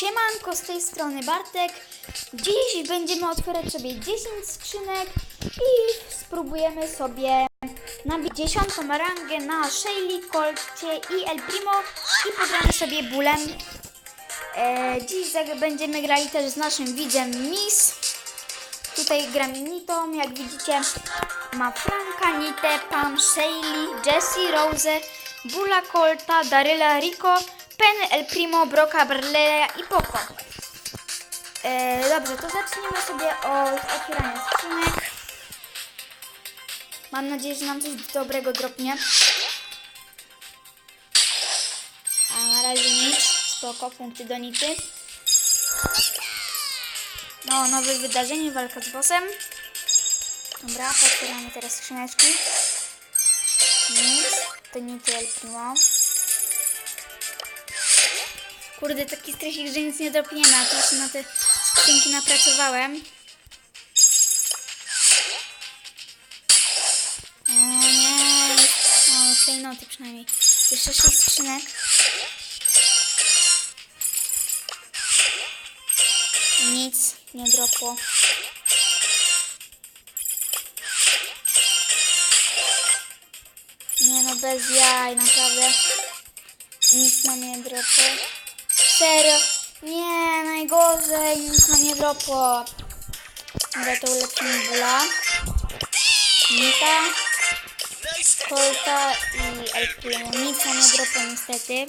Siemanko, z tej strony Bartek. Dziś będziemy otwierać sobie 10 skrzynek i spróbujemy sobie nabić dziesiątą rangę na Shelly, Colcie i El Primo i pogramy sobie bólem. E, dziś będziemy grali też z naszym widzem Miss. Tutaj gram Nitą, jak widzicie ma Franka, Nitę, Pam, Shelly, Jessie, Rose, Bula, Colta, Daryla, Rico, Penny, El Primo, Broka, Barleya i Poco. E, dobrze, to zacznijmy sobie od otwierania skrzynek. Mam nadzieję, że nam coś dobrego dropnie. A na razie nic. Spoko, punkty do Nity. No, nowe wydarzenie, walka z bossem. Dobra, otwieramy teraz skrzyneczki. Nic, to Nity El Primo. Kurde, taki stresik, że nic nie dropniemy, a to się na te skrzynki napracowałem. O nie, o klejnoty przynajmniej. Jeszcze 6 skrzynek. Nic nie dropło. Nie no, bez jaj, naprawdę. Nic nam nie dropło. Serio? Nie, najgorzej, nic nam nie dropło. Dobra, to ulepszymy bula. Nita, Kolta i El Primo. Nic nam nie dropło niestety.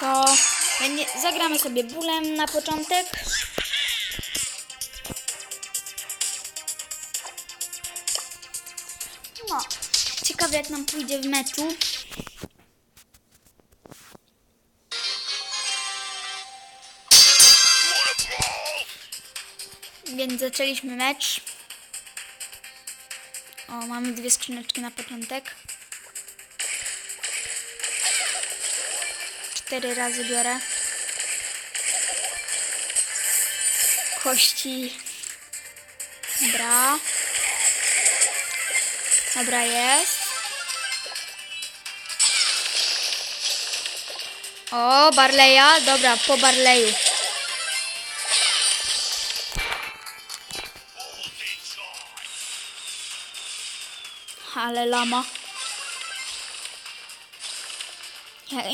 To będzie, zagramy sobie bólem na początek. No, ciekawe jak nam pójdzie w meczu. Więc zaczęliśmy mecz. O, mamy dwie skrzyneczki na początek. Cztery razy biorę. Kości. Dobra. Dobra, jest. O, Barleya. Dobra, po Barleyu. Ale lama.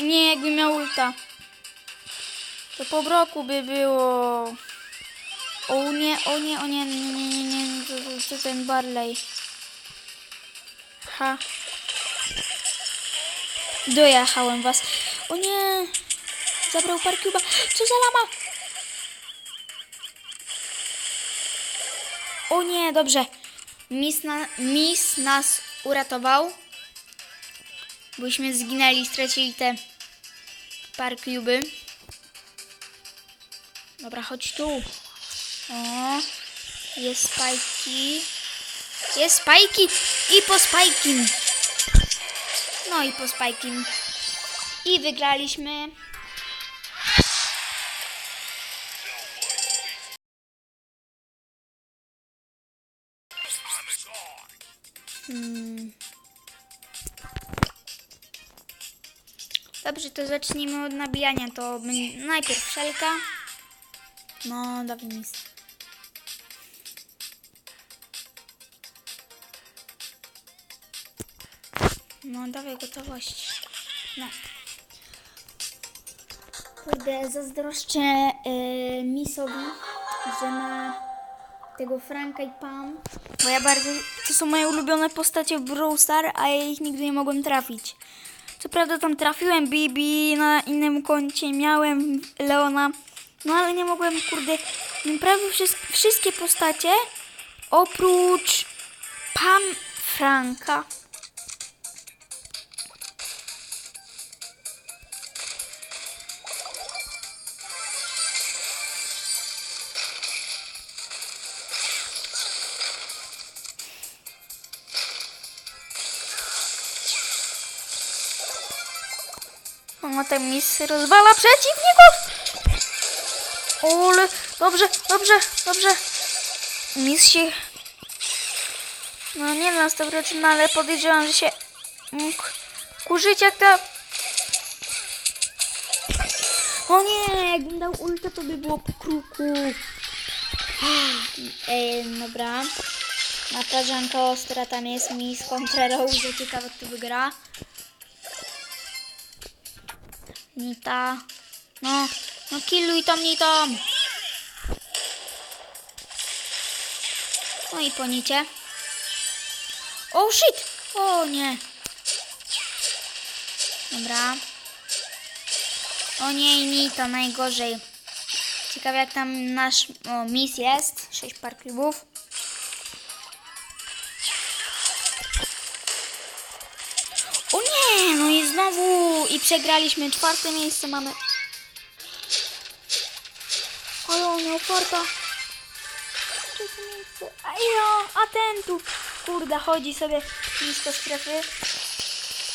Nie, jakby miał ulta. To po broku by było. O nie, o nie, o nie, nie, nie, nie, nie, to, to, to ten Barley. Ha. Dojechałem was. O nie! Zabrał parkuba. Co za lama? O nie, dobrze. Miss, na, Miss nas uratował. Bośmy zginęli, stracili te parkuby. Dobra, chodź tu. O, jest spajki. Jest spajki i po spajkim. No i po spajkim. I wygraliśmy. Hmm. Dobrze, to zacznijmy od nabijania. To najpierw szelka. No, dawaj mi. No, dawaj gotowość. No. Kurde, zazdroszczę yy, Misowi, że ma tego Franka i Pam. Bo ja bardzo... To są moje ulubione postacie w Brawl Star, a ja ich nigdy nie mogłem trafić. Co prawda tam trafiłem Bibi, na innym koncie miałem Leona, no ale nie mogłem, kurde, prawie wszyst- wszystkie postacie oprócz Pam Franka. No ten mis rozwala przeciwników. Ole, dobrze, dobrze, dobrze. Mis się... No nie na 100%, ale podejrzewam, że się mógł kurzyć jak ta... O nie, jakbym dał ulta, to by było po kruku. Ej, dobra. Naparzanka ostra tam jest mi z kontrerą, że ciekawe kto wygra. Nita. No, no killuj tą Nitą. No i po Nicie. O shit! O nie. Dobra. O nie, Nita, najgorzej. Ciekawe jak tam nasz o, mis jest. 6 par klubów. Znowu i przegraliśmy. Czwarte miejsce mamy. Ale on miał farta. Trzecie miejsce. A ja, a ten tu, kurde, chodzi sobie blisko strefy.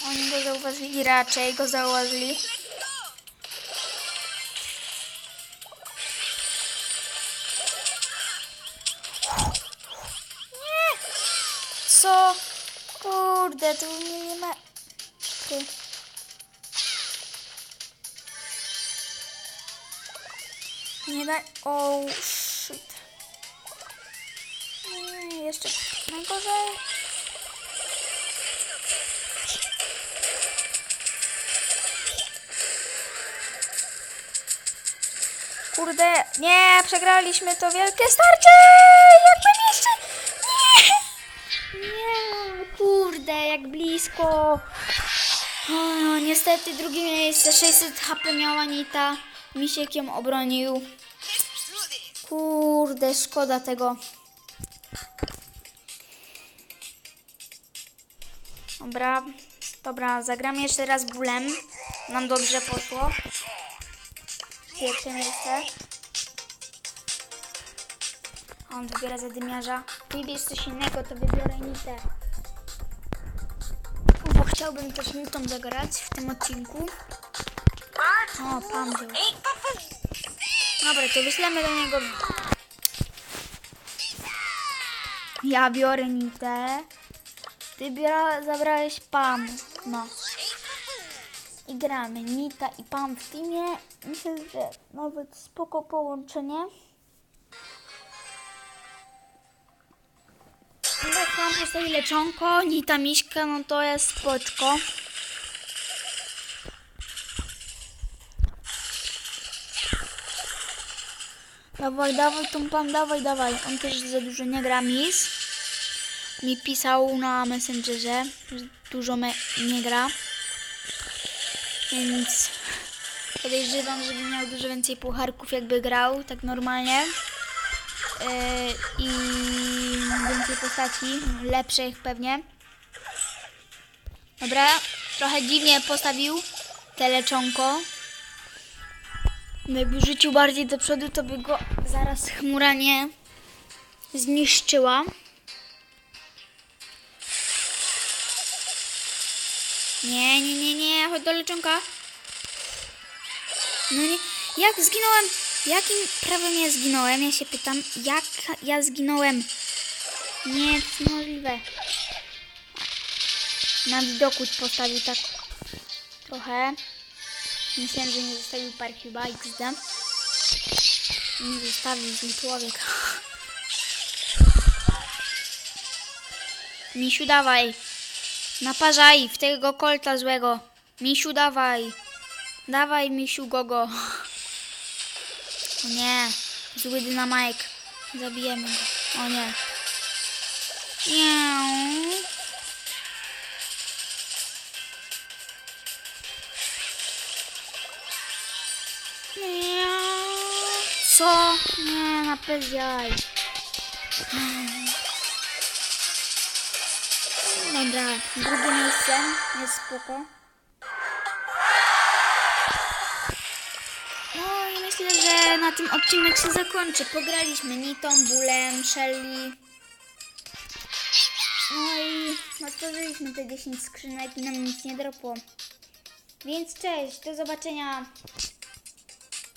Oni go zauważyli, raczej go zauważyli. Nie! Co? Kurde, tu nie ma... Daj... O, shit. Nie, jeszcze najgorzej. Kurde, nie, przegraliśmy to wielkie starcie! Jakbym jeszcze... Nie! Nie, kurde, jak blisko. O, niestety drugie miejsce, 600 HP miała Nita. Misiek obronił. Kurde, szkoda tego. Dobra, dobra, zagramy jeszcze raz bólem. Nam dobrze poszło. Pierwsze miejsce. On wybiera zadymiarza. Wybierz coś innego, to wybiorę nitę. Bo chciałbym też nitą zagrać w tym odcinku. O, pan był. Dobra, to wyślemy do niego. Ja biorę nitę. Ty biora, zabrałeś Pam. No. I gramy Nita i Pam w teamie. Myślę, że nawet spoko połączenie. Jak Pam postawi leczonko, Nita Miśka, no to jest spoczko. Dawaj, dawaj, tą Pam, dawaj, dawaj. On też za dużo nie gra mis mi pisał na Messengerze, że dużo me nie gra. Więc podejrzewam, żeby miał dużo więcej pucharków jakby grał, tak normalnie. Yy, I więcej postaci, lepszych pewnie. Dobra, trochę dziwnie postawił te leczonko. Jakby rzucił bardziej do przodu, to by go zaraz chmura nie zniszczyła. Nie, nie, nie, nie, chodź do leczonka. No nie, jak zginąłem? Jakim prawem ja zginąłem? Ja się pytam, jak ja zginąłem? Nie, to jest niemożliwe. Na widoku postawił tak trochę. Myślałem, że nie zostawił par chyba XD. Nie zostawił zły człowiek. Misiu, dawaj. Naparzaj w tego kolta złego. Misiu, dawaj. Dawaj, misiu, gogo. O nie. Zły dynamajk. Zabijemy go. O. Nie. Nie. Co? Nie, napełniaj. Dobra, drugie miejsce jest spoko. No i myślę, że na tym odcinek się zakończy. Pograliśmy Nitą, Bulem, Shelly. No i otworzyliśmy te 10 skrzynek i nam nic nie dropło. Więc cześć, do zobaczenia